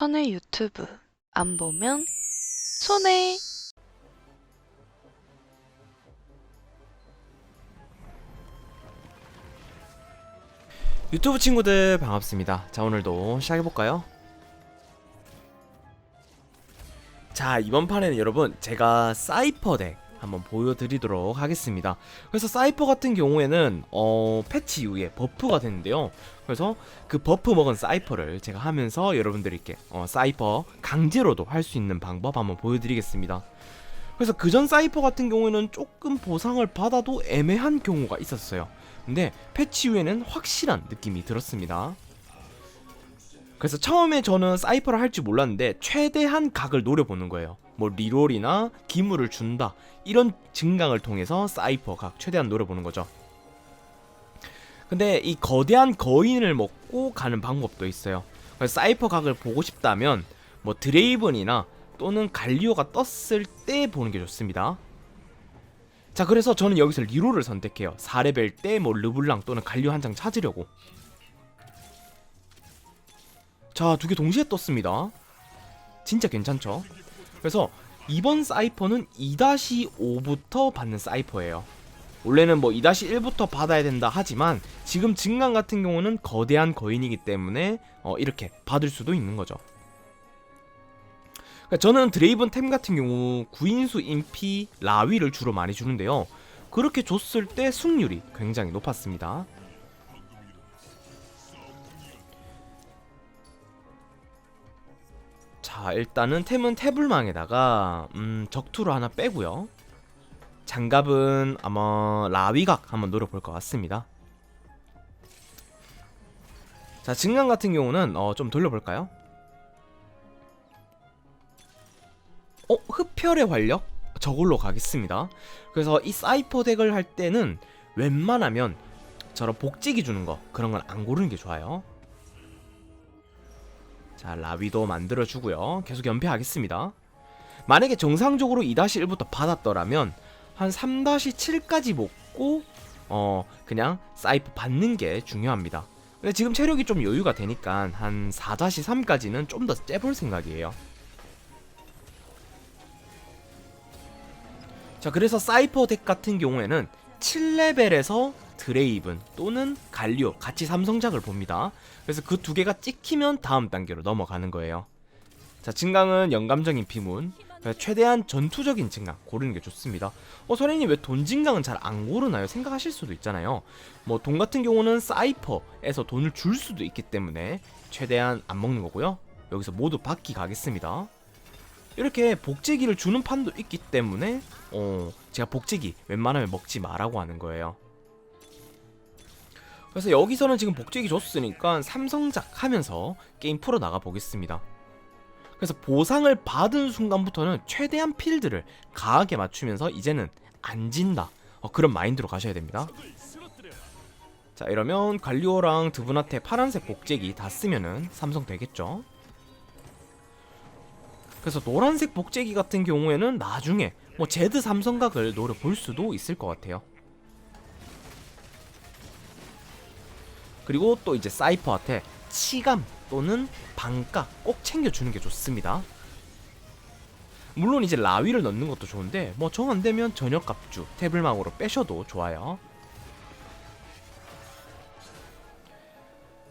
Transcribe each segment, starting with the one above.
선의 유튜브 안 보면 손해. 유튜브 친구들 반갑습니다. 자 오늘도 시작해볼까요? 자 이번 판에는 여러분 제가 사이퍼 덱 한번 보여드리도록 하겠습니다. 그래서 사이퍼 같은 경우에는 어 패치 이후에 버프가 됐는데요. 그래서 그 버프 먹은 사이퍼를 제가 하면서 여러분들께 어, 사이퍼 강제로도 할 수 있는 방법 한번 보여드리겠습니다. 그래서 그전 사이퍼 같은 경우에는 조금 보상을 받아도 애매한 경우가 있었어요. 근데 패치 후에는 확실한 느낌이 들었습니다. 그래서 처음에 저는 사이퍼를 할 줄 몰랐는데 최대한 각을 노려보는 거예요. 뭐 리롤이나 기물을 준다 이런 증강을 통해서 사이퍼 각 최대한 노려보는 거죠. 근데 이 거대한 거인을 먹고 가는 방법도 있어요. 그래서 사이퍼 각을 보고 싶다면 뭐 드레이븐이나 또는 갈리오가 떴을 때 보는 게 좋습니다. 자 그래서 저는 여기서 리로를 선택해요 4레벨 때 뭐 르블랑 또는 갈리오 한 장 찾으려고 자 두 개 동시에 떴습니다 진짜 괜찮죠 그래서 이번 사이퍼는 2-5부터 받는 사이퍼예요 원래는 뭐 2-1부터 받아야 된다 하지만 지금 증강 같은 경우는 거대한 거인이기 때문에 어, 이렇게 받을 수도 있는 거죠 그러니까 저는 드레이븐 템 같은 경우 구인수 인피 라위를 주로 많이 주는데요. 그렇게 줬을 때 승률이 굉장히 높았습니다. 자 일단은 템은 태블망에다가 음, 적투를 하나 빼고요. 장갑은 아마 라위각 한번 노려볼 것 같습니다. 자 증강 같은 경우는 어, 좀 돌려볼까요? 어? 흡혈의 활력? 저걸로 가겠습니다. 그래서 이 사이퍼 덱을 할 때는 웬만하면 저런 복지기 주는 거 그런 건 안 고르는 게 좋아요. 자 라위도 만들어 주고요. 계속 연패하겠습니다. 만약에 정상적으로 2-1부터 받았더라면 한 3-7까지 먹고 어 그냥 사이퍼 받는 게 중요합니다. 근데 지금 체력이 좀 여유가 되니까 한 4-3까지는 좀 더 째볼 생각이에요. 자 그래서 사이퍼 덱 같은 경우에는 7레벨에서 드레이븐 또는 갈리오 같이 삼성작을 봅니다. 그래서 그 두 개가 찍히면 다음 단계로 넘어가는 거예요. 자 증강은 영감적인 피문 최대한 전투적인 증강 고르는 게 좋습니다. 어 선생님 왜 돈 증강은 잘 안 고르나요? 생각하실 수도 있잖아요. 뭐 돈 같은 경우는 사이퍼에서 돈을 줄 수도 있기 때문에 최대한 안 먹는 거고요. 여기서 모두 받기 가겠습니다. 이렇게 복제기를 주는 판도 있기 때문에 어 제가 복제기 웬만하면 먹지 마라고 하는 거예요. 그래서 여기서는 지금 복제기 줬으니까 삼성작 하면서 게임 풀어 나가 보겠습니다. 그래서 보상을 받은 순간부터는 최대한 필드를 강하게 맞추면서 이제는 안 진다 어, 그런 마인드로 가셔야 됩니다. 자 이러면 관리오랑 드분한테 파란색 복제기 다 쓰면은 삼성 되겠죠. 그래서 노란색 복제기 같은 경우에는 나중에 뭐 제드 삼성각을 노려볼 수도 있을 것 같아요. 그리고 또 이제 사이퍼한테 치감 또는 반가 꼭 챙겨주는 게 좋습니다. 물론 이제 라위를 넣는 것도 좋은데 뭐 정 안되면 저녁 갑주 태블망으로 빼셔도 좋아요.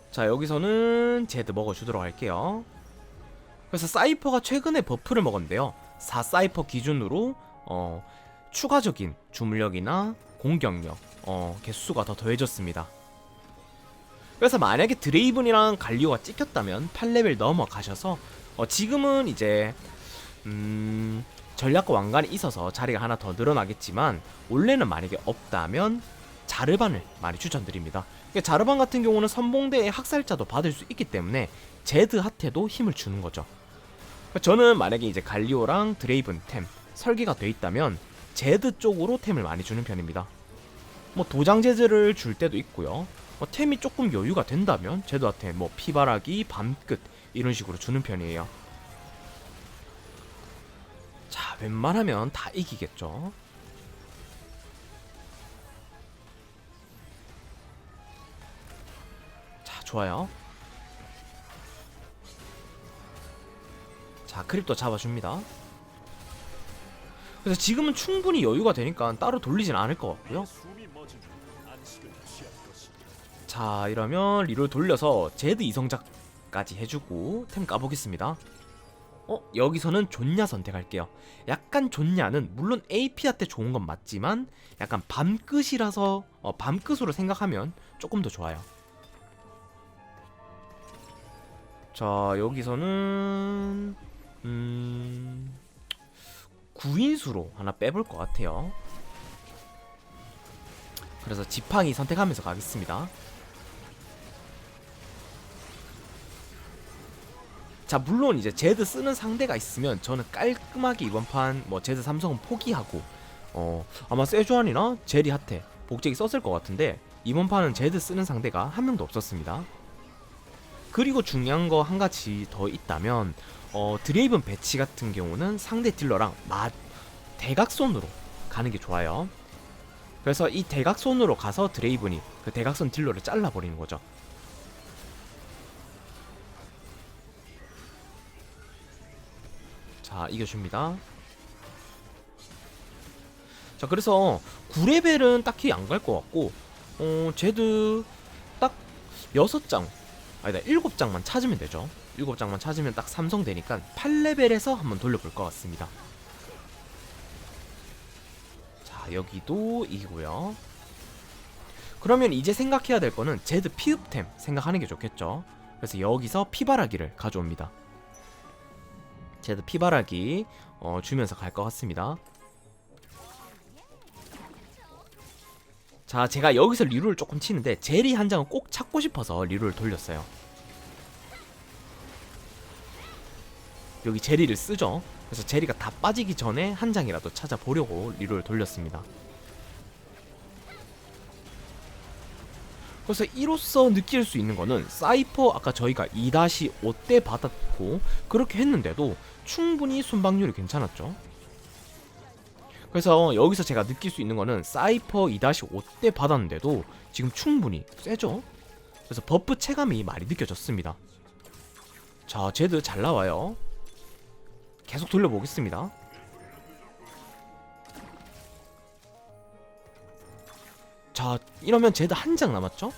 자 여기서는 제드 먹어주도록 할게요. 그래서 사이퍼가 최근에 버프를 먹었는데요. 4 사이퍼 기준으로 어, 추가적인 주물력이나 공격력 어, 개수가 더 더해졌습니다. 그래서 만약에 드레이븐이랑 갈리오가 찍혔다면 8레벨 넘어가셔서 어, 지금은 이제 음, 전략과 왕관이 있어서 자리가 하나 더 늘어나겠지만 원래는 만약에 없다면 자르반을 많이 추천드립니다. 자르반 같은 경우는 선봉대의 학살자도 받을 수 있기 때문에 제드한테도 힘을 주는 거죠. 저는 만약에 이제 갈리오랑 드레이븐 템 설계가 돼 있다면 제드 쪽으로 템을 많이 주는 편입니다. 뭐 도장 제드를 줄 때도 있고요. 뭐 템이 조금 여유가 된다면 제드한테 뭐 피바라기, 밤끝 이런 식으로 주는 편이에요. 자, 웬만하면 다 이기겠죠. 자, 좋아요. 자 크립도 잡아줍니다 그래서 지금은 충분히 여유가 되니까 따로 돌리진 않을 것 같고요 자 이러면 리롤 돌려서 제드 이성작까지 해주고 템 까보겠습니다. 어 여기서는 존냐 선택할게요. 약간 존냐는 물론 AP한테 좋은 건 맞지만 약간 밤끝이라서 어, 밤끝으로 생각하면 조금 더 좋아요. 자 여기서는 음... 구인수로 하나 빼볼 것 같아요. 그래서 지팡이 선택하면서 가겠습니다 자 물론 이제 제드 쓰는 상대가 있으면 저는 깔끔하게 이번 판 뭐 제드 삼성은 포기하고 어 아마 세주안이나 제리 하테 복제기 썼을 것 같은데 이번 판은 제드 쓰는 상대가 한 명도 없었습니다. 그리고 중요한 거 한 가지 더 있다면 어 드레이븐 배치 같은 경우는 상대 딜러랑 마 대각선으로 가는 게 좋아요. 그래서 이 대각선으로 가서 드레이븐이 그 대각선 딜러를 잘라버리는 거죠 자 이겨줍니다. 자 그래서 9레벨은 딱히 안 갈 것 같고 어 제드 딱 6장 아니다 7장만 찾으면 되죠. 7장만 찾으면 딱 삼성 되니까 8레벨에서 한번 돌려볼 것 같습니다. 자 여기도 이기고요. 그러면 이제 생각해야 될 거는 제드 피읍템 생각하는 게 좋겠죠. 그래서 여기서 피바라기를 가져옵니다 제드 피바라기 어, 주면서 갈 것 같습니다. 자, 제가 여기서 리롤을 조금 치는데 제리 한 장은 꼭 찾고 싶어서 리롤을 돌렸어요. 여기 제리를 쓰죠. 그래서 제리가 다 빠지기 전에 한 장이라도 찾아보려고 리롤을 돌렸습니다. 그래서 이로써 느낄 수 있는 거는 사이퍼 아까 저희가 2-5 때 받았고 그렇게 했는데도 충분히 순방률이 괜찮았죠. 그래서 여기서 제가 느낄 수 있는 거는 사이퍼 2-5 때 받았는데도 지금 충분히 세죠. 그래서 버프 체감이 많이 느껴졌습니다. 자, 제드 잘 나와요. 계속 돌려보겠습니다. 자, 이러면 제드 한 장 남았죠?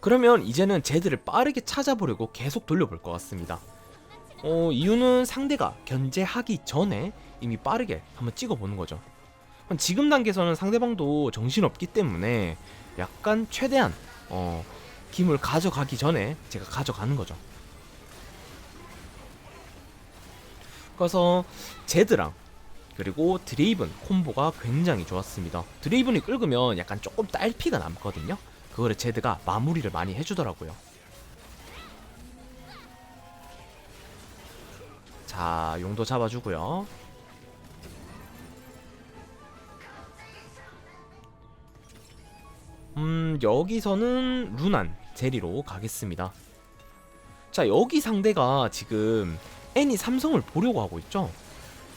그러면 이제는 제드를 빠르게 찾아보려고 계속 돌려볼 것 같습니다. 어, 이유는 상대가 견제하기 전에 이미 빠르게 한번 찍어보는 거죠. 지금 단계에서는 상대방도 정신없기 때문에 약간 최대한 어, 김을 가져가기 전에 제가 가져가는 거죠. 그래서 제드랑 그리고 드레이븐 콤보가 굉장히 좋았습니다. 드레이븐이 끌으면 약간 조금 딸피가 남거든요. 그거를 제드가 마무리를 많이 해주더라고요. 자, 용도 잡아주고요. 음, 여기서는 루난 제리로 가겠습니다. 자, 여기 상대가 지금 애니 삼성을 보려고 하고 있죠.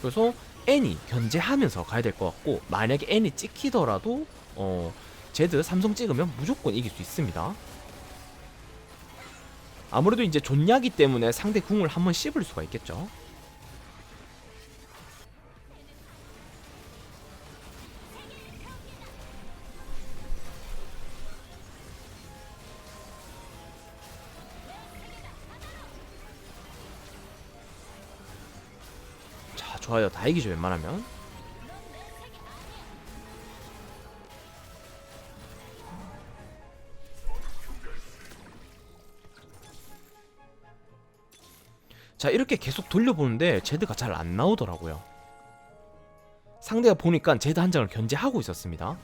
그래서 애니 견제하면서 가야 될 것 같고 만약에 애니 찍히더라도 어 제드 삼성 찍으면 무조건 이길 수 있습니다. 아무래도 이제 존야기 때문에 상대 궁을 한번 씹을 수가 있겠죠. 좋아요. 다 이기죠, 웬만하면. 자, 이렇게 계속 돌려보는데 제드가 잘 안 나오더라고요. 상대가 보니까 제드 한 장을 견제하고 있었습니다.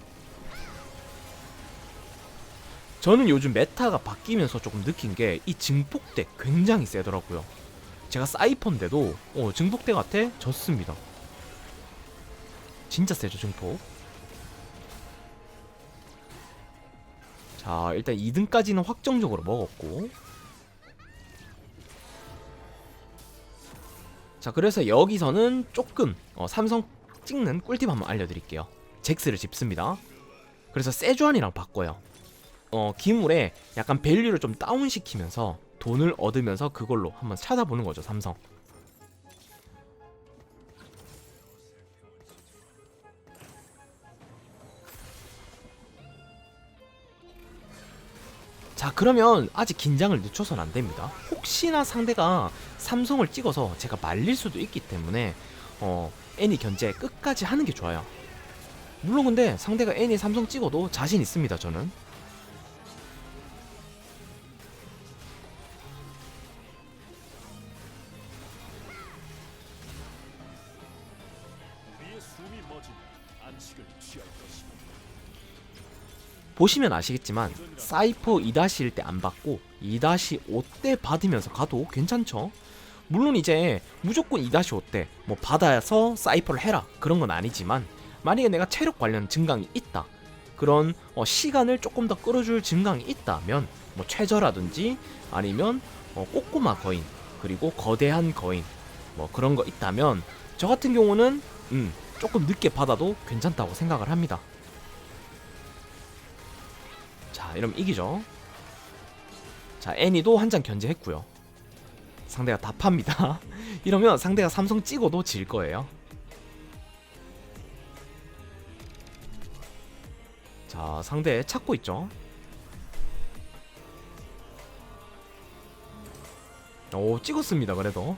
저는 요즘 메타가 바뀌면서 조금 느낀 게 이 증폭덱 굉장히 세더라고요. 제가 사이퍼인데도 어, 증폭대 같아 졌습니다. 진짜 세죠 증폭. 자 일단 2등까지는 확정적으로 먹었고 자 그래서 여기서는 조금 어, 삼성 찍는 꿀팁 한번 알려드릴게요. 잭스를 집습니다. 그래서 세주안이랑 바꿔요. 어 기물에 약간 밸류를 좀 다운시키면서 돈을 얻으면서 그걸로 한번 찾아보는 거죠 삼성. 자 그러면 아직 긴장을 늦춰서는 안 됩니다. 혹시나 상대가 삼성을 찍어서 제가 말릴 수도 있기 때문에 어 애니 견제 끝까지 하는 게 좋아요. 물론 근데 상대가 애니 삼성 찍어도 자신 있습니다 저는. 보시면 아시겠지만 사이퍼 2-1 때 안 받고 2-5 때 받으면서 가도 괜찮죠. 물론 이제 무조건 2-5 때 뭐 받아서 사이퍼를 해라 그런 건 아니지만 만약에 내가 체력 관련 증강이 있다 그런 어, 시간을 조금 더 끌어줄 증강이 있다면 뭐 최저라든지 아니면 어, 꼬꼬마 거인 그리고 거대한 거인 뭐 그런 거 있다면 저 같은 경우는 음, 조금 늦게 받아도 괜찮다고 생각을 합니다. 자, 이러면 이기죠. 자, 애니도 한 장 견제했고요. 상대가 다 팝니다. 이러면 상대가 삼성 찍어도 질 거예요. 자, 상대 찾고 있죠. 오, 찍었습니다. 그래도.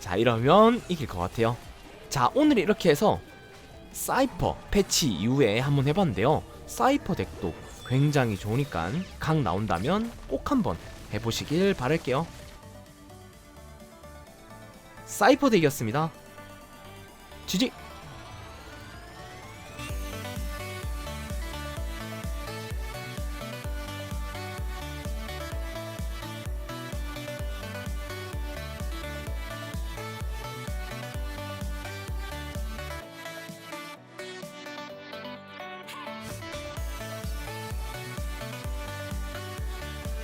자, 이러면 이길 것 같아요. 자, 오늘 이렇게 해서 사이퍼 패치 이후에 한번 해봤는데요. 사이퍼 덱도 굉장히 좋으니까 각 나온다면 꼭 한번 해보시길 바랄게요. 사이퍼 덱이었습니다. 지지!